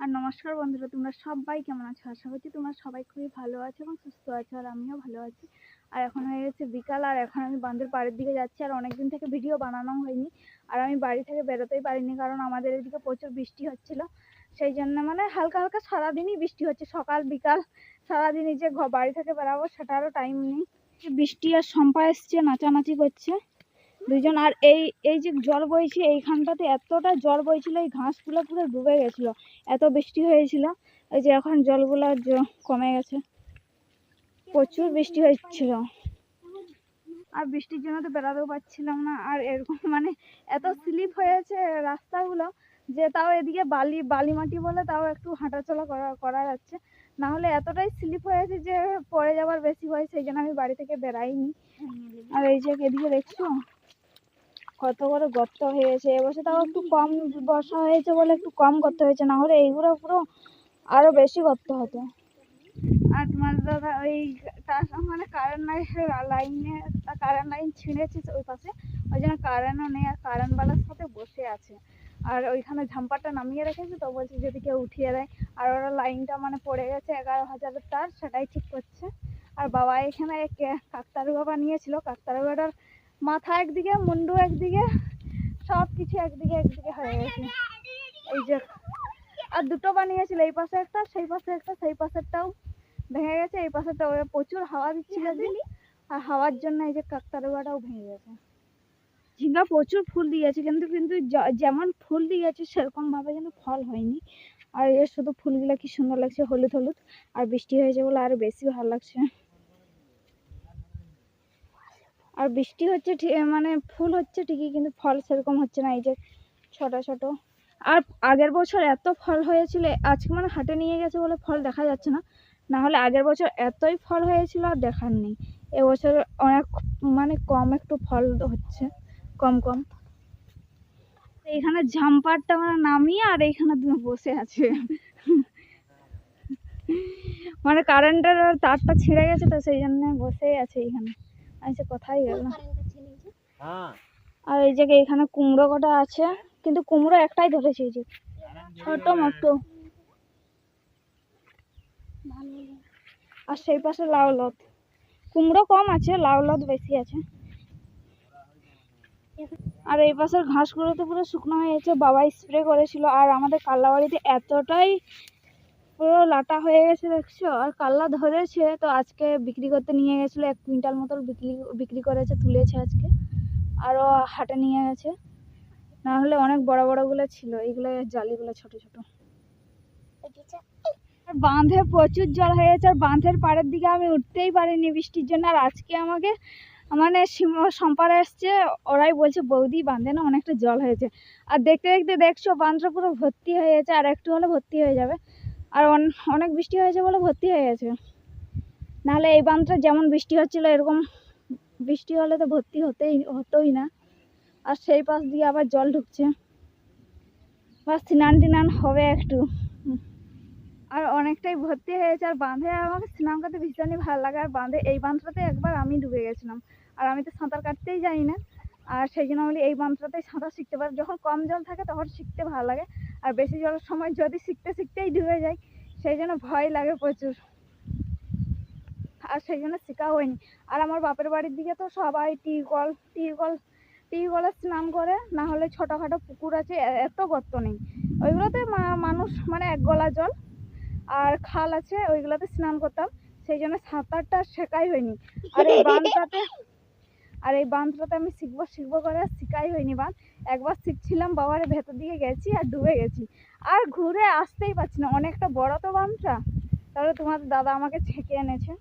আর নমস্কার বন্ধুরা, তোমরা সবাই কেমন আছো? আশা করছি তোমরা সবাই খুবই ভালো আছো এবং সুস্থ আছো আর আমিও ভালো আছি। আর এখন হয়ে গেছে বিকাল আর এখন আমি বাঁধের পাড়ের দিকে যাচ্ছি আর অনেক দিন থেকে ভিডিও বানানো হয়নি। আর আমি বাড়ি থেকে বেরোতেই পারিনি কারণ আমাদের এদিকে প্রচুর বৃষ্টি হচ্ছিল। সেই জন্য মানে হালকা হালকা সারাদিনই বৃষ্টি হচ্ছে, সকাল, বিকাল সারাদিনই যে বাড়ি থেকে বেরাবো সেটারও টাইম নেই। বৃষ্টি আর শম্পা এসছে, নাচানাচি করছে। দুজন আর এই এই যে জল বইছে, এইখানটাতে এতটা জল বইছিল, এই ঘাসগুলো পুরো ডুবে গেছিল। এত বৃষ্টি হয়েছিল, এই যে এখন জলগুলো কমে গেছে। প্রচুর বৃষ্টি হচ্ছিল আর বৃষ্টির জন্য তো বেরাতেও পারছিলাম না। আর এরকম মানে এত স্লিপ হয়েছে রাস্তাগুলো যে তাও এদিকে বালি বালি মাটি বলে তাও একটু হাঁটাচলা করা করা যাচ্ছে। না হলে এতটাই স্লিপ হয়েছে যে পড়ে যাওয়ার বেশি ভয়, সেই জন্য আমি বাড়ি থেকে বেরাইনি আর এই যে এদিকে দেখছ কত বড় গর্ত হয়েছে, এবছর তাও একটু কম বর্ষা হয়েছে বলে একটু কম গর্ত হয়েছে, না হলে এইগুলো পুরো আরও বেশি গর্ত হতো। আর তোমার দাদা ওই তার মানে কারেন্ট লাইনে কারেন্ট লাইন ছিঁড়েছে ওই পাশে, ওই জন্য কারেন্টও নেই, আর কারেন্টওয়ালার সাথে বসে আছে। আর ওইখানে ঝাম্পারটা নামিয়ে রেখেছে, তো বলছে যদি কেউ উঠিয়ে দেয়। আর ওরা লাইনটা মানে পড়ে গেছে, এগারো হাজারের তার, সেটাই ঠিক করছে। আর বাবা এখানে কে- কাকতারু বাবা নিয়েছিল কাকতারু বাবার মাথা একদিকে মুন্ডু একদিকে সব কিছু একদিকে একদিকে হয়ে গেছে। এই যে আর দুটো বানিয়েছিল এই পাশে একটা সেই পাশে একটা সেই পাশেরটাও ভেঙে গেছে এই পাশেরটা প্রচুর হাওয়া দিচ্ছিল আর হাওয়ার জন্য এই যে কাকতারুয়াটাও ভেঙে গেছে। ঝিঙ্গা প্রচুর ফুল দিয়েছে কিন্তু কিন্তু যেমন ফুল দিয়েছে সেরকম ভাবে কিন্তু ফল হয়নি। আর এর শুধু ফুলগুলো কি সুন্দর লাগছে হলুদ হলুদ আর বৃষ্টি হয়েছে বলে আরও বেশি ভালো লাগছে। আর বৃষ্টি হচ্ছে মানে ফুল হচ্ছে ঠিকই, কিন্তু ফল সেরকম হচ্ছে না, এই যে ছোট ছোট। আর আগের বছর এত ফল হয়েছিল, আজকে মানে হাটে নিয়ে গেছে বলে ফল দেখা যাচ্ছে না। না হলে আগের বছর এতই ফল হয়েছিল আর দেখার নেই। এবছর অনেক মানে কম একটু ফল হচ্ছে, কম কম। এইখানে ঝাম্পারটা মানে নামিয়ে আর এইখানে বসে আছে। মানে কারেন্টের তারটা ছিঁড়ে গেছে তো সেই জন্য বসেই আছে এইখানে। আচ্ছা কোথায় গেল? হ্যাঁ। আর এই জায়গায় এখানে কুমড়ো কটা আছে কিন্তু কুমড়ো একটাই ধরেছে এই যে। ছোট মতো আর সেই পাশে লাউ লত কুমড়ো কম আছে লাউ লত বেশি আছে। আর এই পাশের ঘাসগুলো তো পুরো শুকনো হয়ে গেছে বাবা স্প্রে করেছিল। আর আমাদের কাল্লা বাড়িতে এতটাই পুরো লাটা হয়ে গেছে, দেখছ? আর কাল্লা ধরেছে, তো আজকে বিক্রি করতে নিয়ে গেছিল, এক কুইন্টাল মতো বিক্রি বিক্রি করেছে, তুলেছে আজকে। আরও হাটে নিয়ে গেছে। না হলে অনেক বড় বড়গুলো ছিল, এইগুলো জালিগুলো ছোট ছোট। আর বাঁধে প্রচুর জল হয়ে গেছে, আর বাঁধের পাড়ের দিকে আমি উঠতেই পারিনি বৃষ্টির জন্য। আর আজকে আমাকে মানে সিম- সম্পার এসছে ওরাই বলছে, বৌদি, বাঁধে না, অনেকটা জল হয়েছে। আর দেখতে দেখতে দেখছ, বাঁধটা পুরো ভর্তি হয়ে গেছে, আর একটু হলে ভর্তি হয়ে যাবে। আর অন- অনেক বৃষ্টি হয়েছে বলে ভর্তি হয়ে গেছে। নাহলে এই বাঁধটা যেমন বৃষ্টি হচ্ছিল, এরকম বৃষ্টি হলে তো ভর্তি হতেই, হতোই না। আর সেই পাশ দিয়ে আবার জল ঢুকছে। বা স্নান টিনান হবে একটু। আর অনেকটাই ভর্তি হয়েছে আর বাঁধে আমাকে স্নান করতে ভীষণই ভালো লাগে। আর বাঁধে, এই বাঁধটাতে একবার আমি ডুবে গেছিলাম। আর আমি তো সাঁতার কাটতেই জানি না। আর সেই জন্য বলি, এই বাঁধটাতেই সাঁতার শিখতে পারি। যখন কম জল থাকে, তখন শিখতে ভালো লাগে। আর বেশি জলের সময় যদি শিখতে শিখতেই ডুবে যাই, সেই জন্য ভয় লাগে প্রচুর। আর সেই জন্য শেখা হয়নি। আর আমার বাপের বাড়ির দিকে তো সবাই টিউবওয়েল টিউবওয়েল, টিউবওয়েলে স্নান করে, না হলে ছোটোখাটো পুকুর আছে এত গর্ত নেই। ওইগুলোতে মানুষ মানে এক গলা জল আর খাল আছে, ওইগুলোতে স্নান করতাম। সেই জন্য সাঁতারটা শেখাই হয়নি। আর এই বাঁধটাতে আর এই বাঁধটাতে আমি শিখব শিখব করে শিখাই হয়নি বাঁধ। একবার শিখছিলাম, বাবার ভেতর দিকে গেছি আর ডুবে গেছি। আর ঘুরে আসতেই পারছি না, অনেকটা বড় তো বাঁধটা। তাহলে তোমার দাদা আমাকে ছেঁকে এনেছে।